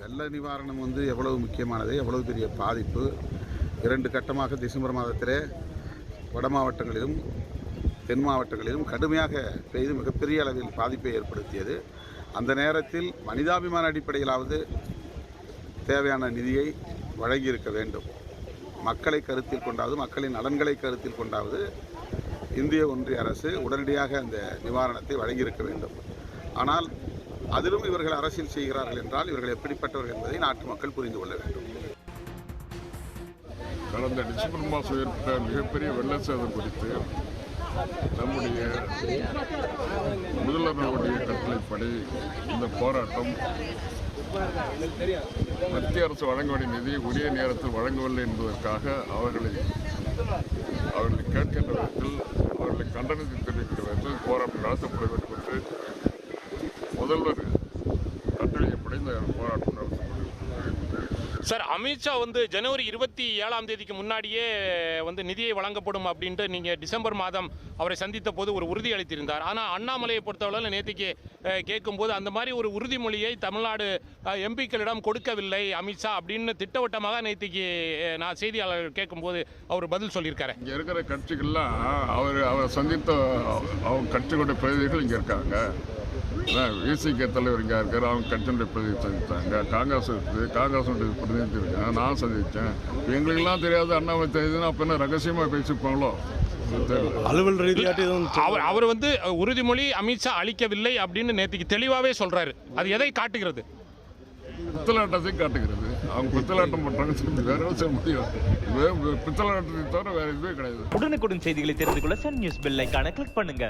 வெள்ள நிவாரணம் வந்து எவ்வளவு முக்கியமானது எவ்வளவு பெரிய பாதிப்பு? இரண்டு கட்டமாக டிசம்பர் மாதத்திலே வட மாவட்டங்களிலும் தென் மாவட்டங்களிலும் கடுமையாக பெய்து மிகப்பெரிய அளவில் பாதிப்பை ஏற்படுத்தியது. அந்த நேரத்தில் மனிதாபிமான அடிப்படையிலாவது தேவையான நிதியை வழங்கியிருக்க வேண்டும். மக்களை கருத்தில் கொண்டாவது மக்களின் நலன்களை கருத்தில் கொண்டாவது இந்திய ஒன்றிய அரசு உடனடியாக அந்த நிவாரணத்தை வழங்கியிருக்க வேண்டும். ஆனால் அதிலும் இவர்கள் அரசியல் செய்கிறார்கள் என்றால் இவர்கள் எப்படிப்பட்டவர்கள் என்பதை நாட்டு மக்கள் புரிந்து கொள்ள வேண்டும். கடந்த டிசம்பர் மாதம் ஏற்பட்ட மிகப்பெரிய வெள்ள சேதம் குறித்து நம்முடைய முதல்வர்களுடைய கட்டளைப்படி இந்த போராட்டம் மத்திய அரசு வழங்க வேண்டிய நிதியை உரிய நேரத்தில் வழங்கவில்லை என்பதற்காக அவர்களை அவர்களை கேட்கின்ற விதத்தில் அவர்களை கண்டனத்தை தெரிவிக்கின்ற விதத்தில் போராட்டம் நடத்தப்பட வேண்டும் என்று முதல்வர் இந்த போராட்டம் சார் அமித்ஷா வந்து ஜனவரி இருபத்தி ஏழாம் தேதிக்கு முன்னாடியே வந்து நிதியை வழங்கப்படும் அப்படின்ட்டு நீங்கள் டிசம்பர் மாதம் அவரை சந்தித்த போது ஒரு உறுதி அளித்திருந்தார். ஆனால் அண்ணாமலையை பொறுத்தவரை நேற்றுக்கு கேட்கும்போது அந்த மாதிரி ஒரு உறுதிமொழியை தமிழ்நாடு எம்பிக்களிடம் கொடுக்கவில்லை அமித்ஷா அப்படின்னு திட்டவட்டமாக நேற்றுக்கு நான் செய்தியாளர்கள் கேட்கும்போது அவர் பதில் சொல்லியிருக்காரு. இங்கே இருக்கிற கட்சிகள்லாம் அவர் அவர் சந்தித்த அவங்க கட்சிகளுடைய பிரதிநிதிகள் இங்கே இருக்காங்க. விசிகே தலைவர் இங்கே இருக்கார் அவங்க கட்சியினுடைய பிரதிநிதி சந்தித்தாங்க காங்கிரஸ் இருக்குது காங்கிரஸுடைய பிரதிநிதி இருக்காங்க நான் சந்தித்தேன் எங்களுக்கெல்லாம் தெரியாது அண்ணாமலை தெரியுதுன்னா அப்போ என்ன ரகசியமாக பேசியிருப்பாங்களோ தெரியல அலுவல் ரீதியாட்டி எதுவும் அவர் அவர் வந்து உறுதிமொழி அமித்ஷா அளிக்கவில்லை அப்படின்னு நேற்றுக்கு தெளிவாகவே சொல்றாரு. அது எதை காட்டுகிறது? பித்தலாட்டத்தை காட்டுகிறது. அவங்க பித்தலாட்டம் பண்ணுறாங்க வேற முடியும் பித்தலாட்டத்தை தவிர வேறு எதுவே கிடையாது. உடனுக்குடன் செய்திகளை தெரிந்து கொள்ள சன் நியூஸ் பெல் ஐகானை கிளிக் பண்ணுங்க.